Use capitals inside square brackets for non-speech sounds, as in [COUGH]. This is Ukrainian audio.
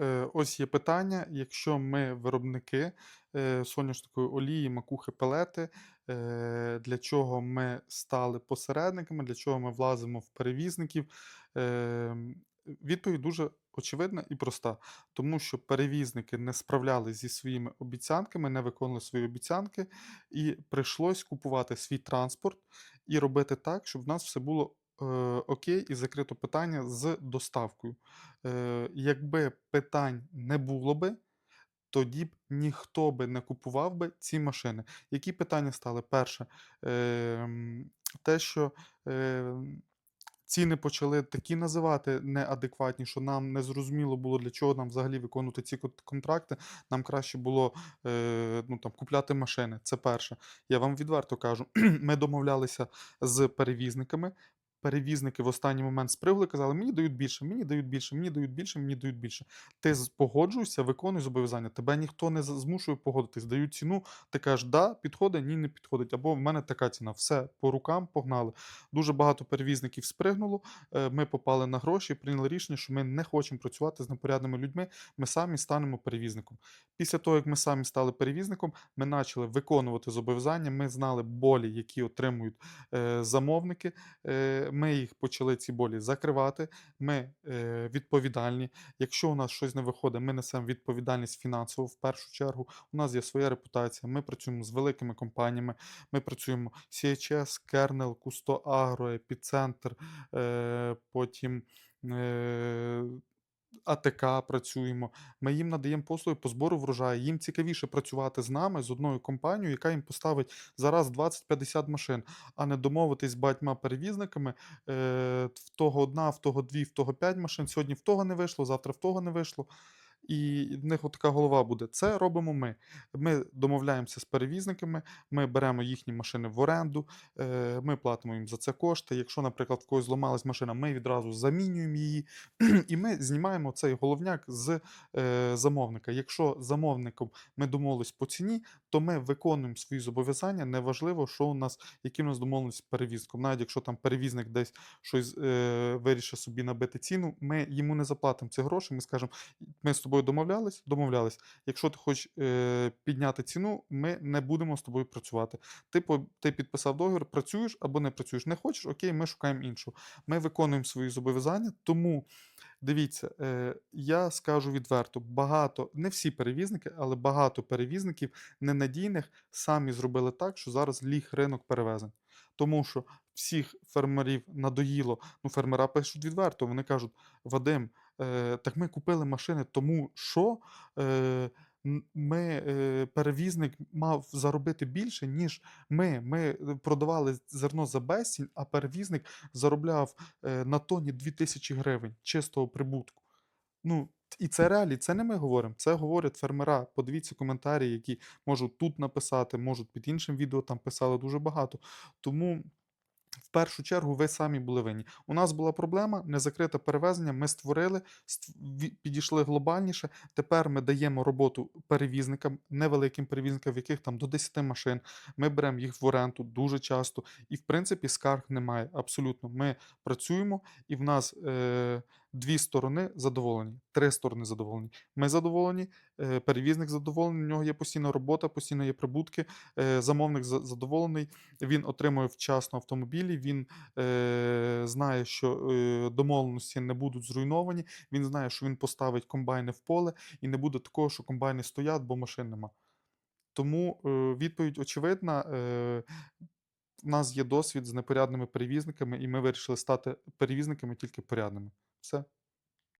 Е, ось є питання. Якщо ми виробники е, соняшникової олії, макухи, пелети, е, для чого ми стали посередниками, для чого ми влазимо в перевізників? Ем, відповідь дуже очевидна і проста. Тому що перевізники не справлялись зі своїми обіцянками, не виконували свої обіцянки, і прийшлось купувати свій транспорт і робити так, щоб в нас все було окей, і закрито питання з доставкою. Е, якби питань не було би, тоді б ніхто би не купував би ці машини. Які питання стали? Перше, ем, те, що ем, ціни почали такі називати неадекватні, що нам не зрозуміло було, для чого нам взагалі виконувати ці контракти. Нам краще було е, ну, там, купляти машини. Це перше. Я вам відверто кажу, [CLEARS THROAT] ми домовлялися з перевізниками. Перевізники в останній момент спригли, казали, мені дають більше, мені дають більше, мені дають більше, мені дають більше. Ти погоджуйся, виконуй зобов'язання. Тебе ніхто не змушує погодитись. Дають ціну, ти кажеш, да, підходить, ні, не підходить. Або в мене така ціна. Все, по рукам погнали. Дуже багато перевізників спригнуло. е, Ми попали на гроші, прийняли рішення, що ми не хочемо працювати з непорядними людьми. Ми самі станемо перевізником. Після того, як ми самі стали перевізником, ми почали виконувати зобов'язання. Ми знали болі, які отримують е, замовники. Ми їх почали ці болі закривати. Ми е, відповідальні. Якщо у нас щось не виходить, ми несемо відповідальність фінансову в першу чергу. У нас є своя репутація. Ми працюємо з великими компаніями. Ми працюємо CHS, Kernel, Кусто Агро, Епіцентр, е, потім. Е, АТК працюємо. Ми їм надаємо послуги по збору врожаю. Їм цікавіше працювати з нами, з одною компанією, яка їм поставить зараз 20-50 машин, а не домовитись з батьма перевізниками. Е, в того одна, в того дві, в того п'ять машин. Сьогодні в того не вийшло, завтра в того не вийшло. І в них така голова буде. Це робимо ми. Ми домовляємося з перевізниками, ми беремо їхні машини в оренду, е, ми платимо їм за це кошти. Якщо, наприклад, в когось зламалась машина, ми відразу замінюємо її. [CLEARS THROAT] І ми знімаємо цей головняк з е, замовника. Якщо замовником ми домовились по ціні, то ми виконуємо свої зобов'язання. Неважливо, що у нас, які у нас домовленості з перевізником. Навіть якщо там перевізник десь щось е, вирішить собі набити ціну, ми йому не заплатимо ці гроші. Ми скажемо, ми з тобою домовлялись, домовлялись. Якщо ти хочеш е, підняти ціну, ми не будемо з тобою працювати. Ти, ти підписав договір, працюєш або не працюєш. Не хочеш, окей, ми шукаємо іншу. Ми виконуємо свої зобов'язання, тому дивіться, е, я скажу відверто: багато, не всі перевізники, але багато перевізників ненадійних самі зробили так, що зараз ліг ринок перевезень. Тому що всіх фермерів надоїло. Ну, фермера пишуть відверто. Вони кажуть: Вадим, е, так ми купили машини, тому що е, ми, е, перевізник мав заробити більше, ніж ми. Ми е, продавали зерно за безцінь, а перевізник заробляв е, на тоні 2000 гривень чистого прибутку. Ну, і це реалії, це не ми говоримо, це говорять фермера. Подивіться коментарі, які можуть тут написати, можуть під іншим відео там писали дуже багато. Тому в першу чергу ви самі були винні. У нас була проблема, незакрите перевезення. Ми створили, ст- підійшли глобальніше. Тепер ми даємо роботу перевізникам, невеликим перевізникам, в яких там до 10 машин. Ми беремо їх в оренду дуже часто. І в принципі скарг немає. Абсолютно. Ми працюємо, і в нас е, дві сторони задоволені, три сторони задоволені. Ми задоволені, перевізник задоволений, у нього є постійна робота, постійно є прибутки. Е, замовник задоволений, він отримує вчасно автомобілі, він е, знає, що е, домовленості не будуть зруйновані, він знає, що він поставить комбайни в поле, і не буде такого, що комбайни стоять, бо машин нема. Тому е, відповідь очевидна. Е, в нас є досвід з непорядними перевізниками, і ми вирішили стати перевізниками тільки порядними. Все.